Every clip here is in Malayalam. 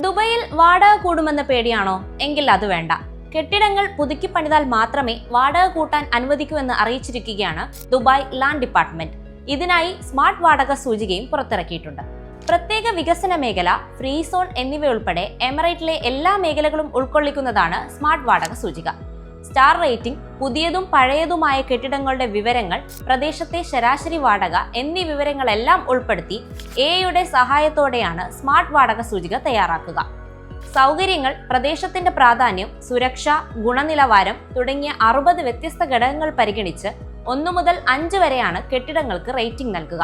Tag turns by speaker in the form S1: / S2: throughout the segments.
S1: ദുബൈയിൽ വാടക കൂടുമെന്ന പേടിയാണോ? എങ്കിൽ അത് വേണ്ട. കെട്ടിടങ്ങൾ പുതുക്കി പണിതാൽ മാത്രമേ വാടക കൂട്ടാൻ അനുവദിക്കൂ എന്ന് അറിയിച്ചിരിക്കുകയാണ് ദുബായ് ലാൻഡ് ഡിപ്പാർട്ട്മെന്റ്. ഇതിനായി സ്മാർട്ട് വാടക സൂചികയും പുറത്തിറക്കിയിട്ടുണ്ട്. പ്രത്യേക വികസന മേഖല ഫ്രീ സോൺ എന്നിവയുൾപ്പെടെ എമിറേറ്റിലെ എല്ലാ മേഖലകളും ഉൾക്കൊള്ളിക്കുന്നതാണ് സ്മാർട്ട് വാടക സൂചിക. സ്റ്റാർ റേറ്റിംഗ് പുതിയതും പഴയതുമായ കെട്ടിടങ്ങളുടെ വിവരങ്ങൾ പ്രദേശത്തെ ശരാശരി വാടക എന്നീ വിവരങ്ങളെല്ലാം ഉൾപ്പെടുത്തി എയുടെ സഹായത്തോടെയാണ് സ്മാർട്ട് വാടക സൂചിക തയ്യാറാക്കുക. സൗകര്യങ്ങൾ പ്രദേശത്തിന്റെ പ്രാധാന്യം സുരക്ഷ ഗുണനിലവാരം തുടങ്ങിയ അറുപത് വ്യത്യസ്ത ഘടകങ്ങൾ പരിഗണിച്ച് ഒന്നു മുതൽ അഞ്ച് വരെയാണ് കെട്ടിടങ്ങൾക്ക് റേറ്റിംഗ് നൽകുക.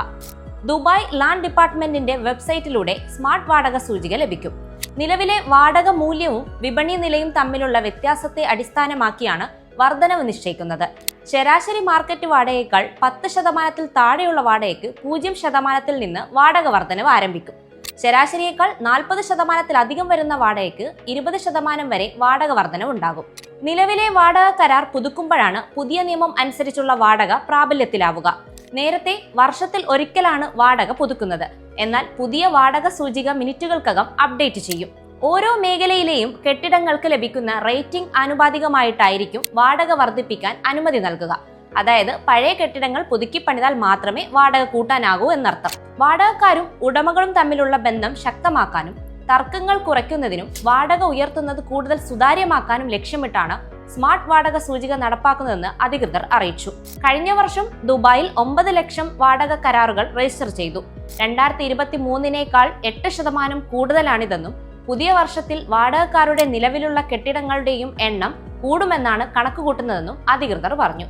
S1: ദുബായ് ലാൻഡ് ഡിപ്പാർട്ട്മെന്റിന്റെ വെബ്സൈറ്റിലൂടെ സ്മാർട്ട് വാടക സൂചിക ലഭിക്കും. നിലവിലെ വാടക മൂല്യവും വിപണി നിലയും തമ്മിലുള്ള വ്യത്യാസത്തെ അടിസ്ഥാനമാക്കിയാണ് വർധനവ് നിശ്ചയിക്കുന്നത്. ശരാശരി മാർക്കറ്റ് വാടകയേക്കാൾ പത്ത് ശതമാനത്തിൽ താഴെയുള്ള വാടകയ്ക്ക് പൂജ്യം ശതമാനത്തിൽ നിന്ന് വാടക വർധനവ് ആരംഭിക്കും. ശരാശരിയേക്കാൾ നാൽപ്പത് ശതമാനത്തിലധികം വരുന്ന വാടകയ്ക്ക് ഇരുപത് ശതമാനം വരെ വാടക വർധനവ് ഉണ്ടാകും. നിലവിലെ വാടക കരാർ പുതുക്കുമ്പോഴാണ് പുതിയ നിയമം അനുസരിച്ചുള്ള വാടക പ്രാബല്യത്തിലാവുക. നേരത്തെ വർഷത്തിൽ ഒരിക്കലാണ് വാടക പുതുക്കുന്നത്. എന്നാൽ പുതിയ വാടക സൂചിക മിനിറ്റുകൾക്കകം അപ്ഡേറ്റ് ചെയ്യും. ഓരോ മേഖലയിലെയും കെട്ടിടങ്ങൾക്ക് ലഭിക്കുന്ന റേറ്റിംഗ് ആനുപാതികമായിട്ടായിരിക്കും വാടക വർദ്ധിപ്പിക്കാൻ അനുമതി നൽകുക. അതായത് പഴയ കെട്ടിടങ്ങൾ പുതുക്കി പണിതാൽ മാത്രമേ വാടക കൂട്ടാനാകൂ എന്നർത്ഥം. വാടകക്കാരും ഉടമകളും തമ്മിലുള്ള ബന്ധം ശക്തമാക്കാനും തർക്കങ്ങൾ കുറയ്ക്കുന്നതിനും വാടക ഉയർത്തുന്നത് കൂടുതൽ സുതാര്യമാക്കാനും ലക്ഷ്യമിട്ടാണ് സ്മാർട്ട് വാടക സൂചിക നടപ്പാക്കുന്നതെന്ന് അധികൃതർ അറിയിച്ചു. കഴിഞ്ഞ വർഷം ദുബായിൽ ഒമ്പത് ലക്ഷം വാടക കരാറുകൾ രജിസ്റ്റർ ചെയ്തു. രണ്ടായിരത്തി ഇരുപത്തി മൂന്നിനേക്കാൾ എട്ട് ശതമാനം കൂടുതലാണിതെന്നും പുതിയ വർഷത്തിൽ വാടകക്കാരുടെ നിലവിലുള്ള കെട്ടിടങ്ങളുടെയും എണ്ണം കൂടുമെന്നാണ് കണക്കുകൂട്ടുന്നതെന്നും അധികൃതർ പറഞ്ഞു.